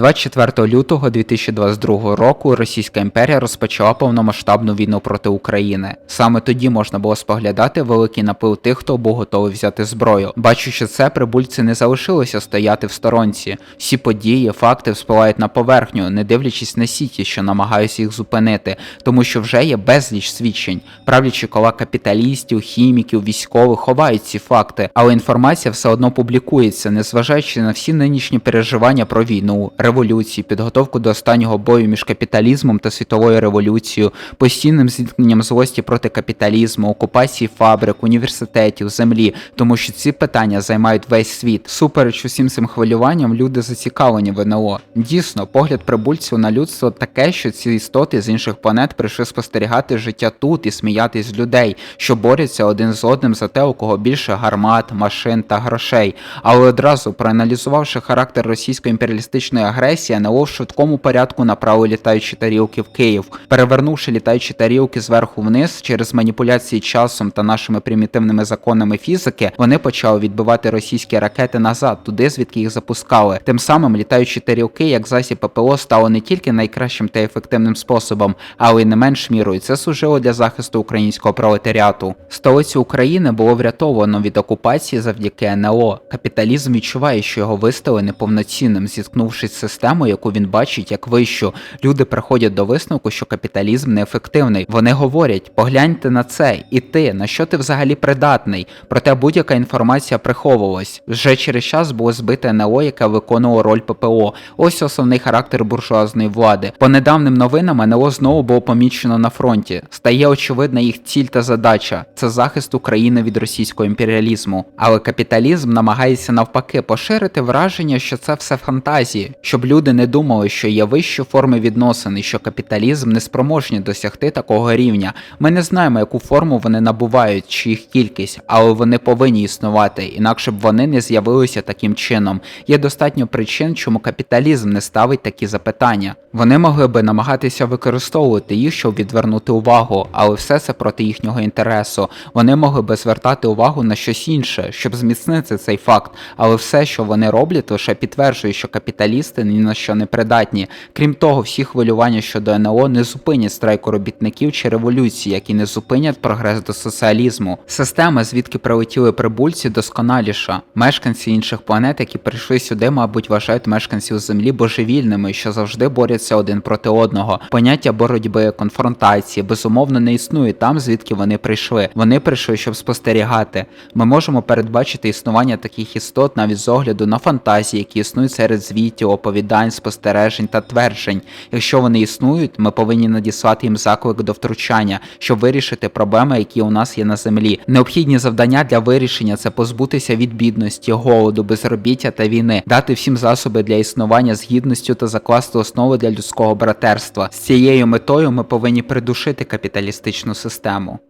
24 лютого 2022 року Російська імперія розпочала повномасштабну війну проти України. Саме тоді можна було споглядати великий напил тих, хто був готовий взяти зброю. Бачучи це, прибульці не залишилося стояти в сторонці. Всі події, факти вспливають на поверхню, не дивлячись на сіті, що намагаються їх зупинити, тому що вже є безліч свідчень. Правлячі кола капіталістів, хіміків, військових ховають ці факти, але інформація все одно публікується, незважаючи на всі нинішні переживання про війну, революції, підготовку до останнього бою між капіталізмом та світовою революцією, постійним зіткненням злості проти капіталізму, окупації фабрик, університетів, землі, тому що ці питання займають весь світ. Супереч усім цим хвилюванням, люди зацікавлені в НЛО. Дійсно, погляд прибульців на людство таке, що ці істоти з інших планет прийшли спостерігати життя тут і сміятись з людей, що борються один з одним за те, у кого більше гармат, машин та грошей. Але одразу проаналізувавши характер російської імперіалістичної агресії, НЛО в швидкому порядку направили літаючі тарілки в Київ, перевернувши літаючі тарілки зверху вниз через маніпуляції часом та нашими примітивними законами фізики, вони почали відбивати російські ракети назад, туди звідки їх запускали. Тим самим літаючі тарілки, як засіб ППО, стало не тільки найкращим та ефективним способом, але й не менш мірою. Це служило для захисту українського пролетаріату. Столицю України було врятовано від окупації завдяки НЛО. Капіталізм відчуває, що його виставили неповноцінним, зіткнувшись з системою, яку він бачить як вищу. Люди приходять до висновку, що капіталізм неефективний. Вони говорять: погляньте на це, і ти на що ти взагалі придатний. Проте будь-яка інформація приховувалась. Вже через час було збите НЛО, яке виконувало роль ППО. Ось основний характер буржуазної влади. По недавним новинам НЛО знову було помічено на фронті. Стає очевидна їх ціль та задача це захист України від російського імперіалізму. Але капіталізм намагається навпаки поширити враження, що це все фантазії, щоб люди не думали, що є вищі форми відносин і що капіталізм не спроможні досягти такого рівня. Ми не знаємо, яку форму вони набувають, чи їх кількість, але вони повинні існувати, інакше б вони не з'явилися таким чином. Є достатньо причин, чому капіталізм не ставить такі запитання. Вони могли би намагатися використовувати їх, щоб відвернути увагу, але все це проти їхнього інтересу. Вони могли би звертати увагу на щось інше, щоб зміцнити цей факт, але все, що вони роблять, лише підтверджує, що капіталісти ні на що не придатні. Крім того, всі хвилювання щодо НЛО не зупинять страйку робітників чи революції, які не зупинять прогрес до соціалізму. Система, звідки прилетіли прибульці, досконаліша. Мешканці інших планет, які прийшли сюди, мабуть, вважають мешканців Землі божевільними, що завжди борються один проти одного. Поняття боротьби, конфронтації безумовно не існує там, звідки вони прийшли. Вони прийшли, щоб спостерігати. Ми можемо передбачити існування таких істот навіть з огляду на фантазії, які існують серед звітів, оповідань, спостережень та тверджень. Якщо вони існують, ми повинні надіслати їм заклик до втручання, щоб вирішити проблеми, які у нас є на землі. Необхідні завдання для вирішення це позбутися від бідності, голоду, безробіття та війни, дати всім засоби для існування з гідністю та закласти основи для людського братерства. З цією метою ми повинні придушити капіталістичну систему.